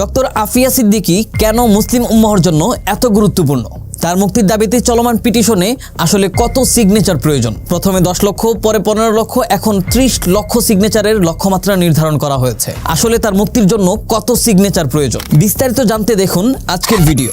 Doctor Afia Siddiqui কেন মুসলিম উম্মাহর জন্য এত গুরুত্বপূর্ণ? তার মুক্তির দাবিতে চলমান পিটিশনে আসলে কত সিগনেচার প্রয়োজন? প্রথমে দশ লক্ষ, পরে পনেরো লক্ষ, এখন ত্রিশ লক্ষ সিগনেচারের লক্ষ্যমাত্রা নির্ধারণ করা হয়েছে। আসলে তার মুক্তির জন্য কত সিগনেচার প্রয়োজন? বিস্তারিত জানতে দেখুন আজকের ভিডিও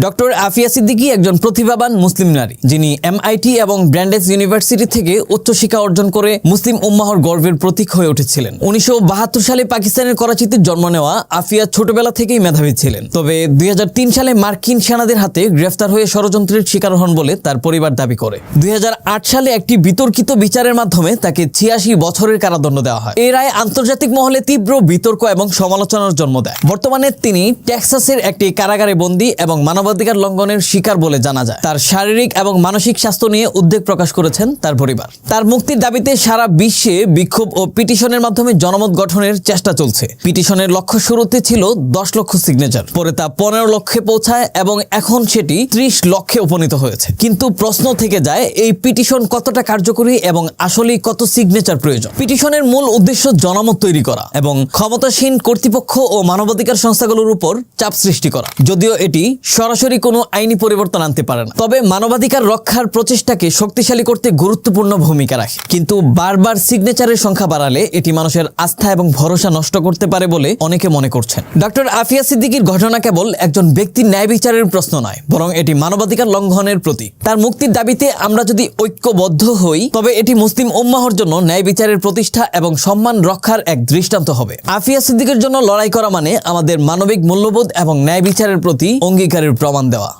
ডক্টর আফিয়া সিদ্দিকী একজন প্রতিভাবান মুসলিম নারী, যিনি এমআইটি এবং ব্র্যান্ডেস ইউনিভার্সিটি থেকে উচ্চশিক্ষা অর্জন করে মুসলিম উম্মাহর গর্বের প্রতীক হয়ে উঠেছিলেন। উনিশশো বাহাত্তর সালে পাকিস্তানের করাচিতে জন্ম নেওয়া আফিয়া ছোটবেলা থেকেই মেধাবী ছিলেন। তবে দুই হাজার তিন সালে মার্কিন সেনাদের হাতে গ্রেফতার হয়ে ষড়যন্ত্রের শিকার হন বলে তার পরিবার দাবি করে। দুই হাজার আট সালে একটি বিতর্কিত বিচারের মাধ্যমে তাকে ছিয়াশি বছরের কারাদণ্ড দেওয়া হয়। এই রায় আন্তর্জাতিক মহলে তীব্র বিতর্ক এবং সমালোচনার জন্ম দেয়। বর্তমানে তিনি টেক্সাসের একটি কারাগারে বন্দী এবং মানবাধিকার লঙ্ঘনের শিকার বলে জানা যায়। তার শারীরিক এবং মানসিক স্বাস্থ্য নিয়ে উদ্বেগ প্রকাশ করেছেন তার পরিবার। তার মুক্তির দাবিতে সারা বিশ্বে বিক্ষোভ ও পিটিশনের মাধ্যমে জনমত গঠনের চেষ্টা চলছে। পিটিশনের লক্ষ্য শুরুতে ছিল দশ লক্ষ সিগনেচার, পরে তা পনেরো লক্ষে পৌঁছায় এবং এখন সেটি ত্রিশ লক্ষে উপনীত হয়েছে। কিন্তু প্রশ্ন থেকে যায়, এই পিটিশন কতটা কার্যকরী এবং আসলেই কত সিগনেচার প্রয়োজন? পিটিশনের মূল উদ্দেশ্য জনমত তৈরি করা এবং ক্ষমতাসীন কর্তৃপক্ষ ও মানবাধিকার সংস্থাগুলোর উপর চাপ সৃষ্টি করা। যদিও এটি সরাসরি কোনো আইনি পরিবর্তন আনতে পারে না। তবে মানবাধিকার রক্ষার প্রচেষ্টাকে শক্তিশালী করতে গুরুত্বপূর্ণ ভূমিকা রাখে। কিন্তু বারবার সিগনেচারের সংখ্যা বাড়ালে এটি মানুষের আস্থা এবং ভরসা নষ্ট করতে পারে বলে অনেকে মনে করছেন। ডক্টর আফিয়া সিদ্দিকীর ঘটনা কেবল একজন ব্যক্তির ন্যায় বিচারের প্রশ্ন নয়, বরং এটি মানবাধিকার লঙ্ঘনের প্রতীক। তার মুক্তির দাবিতে আমরা যদি ঐক্যবদ্ধ হই, তবে এটি মুসলিম উম্মাহর জন্য ন্যায় বিচারের প্রতিষ্ঠা এবং সম্মান রক্ষার এক দৃষ্টান্ত হবে। আফিয়া সিদ্দিকের জন্য লড়াই করা মানে আমাদের মানবিক মূল্যবোধ এবং ন্যায় বিচারের প্রতি অঙ্গীকারের প্রমাণ দেওয়া।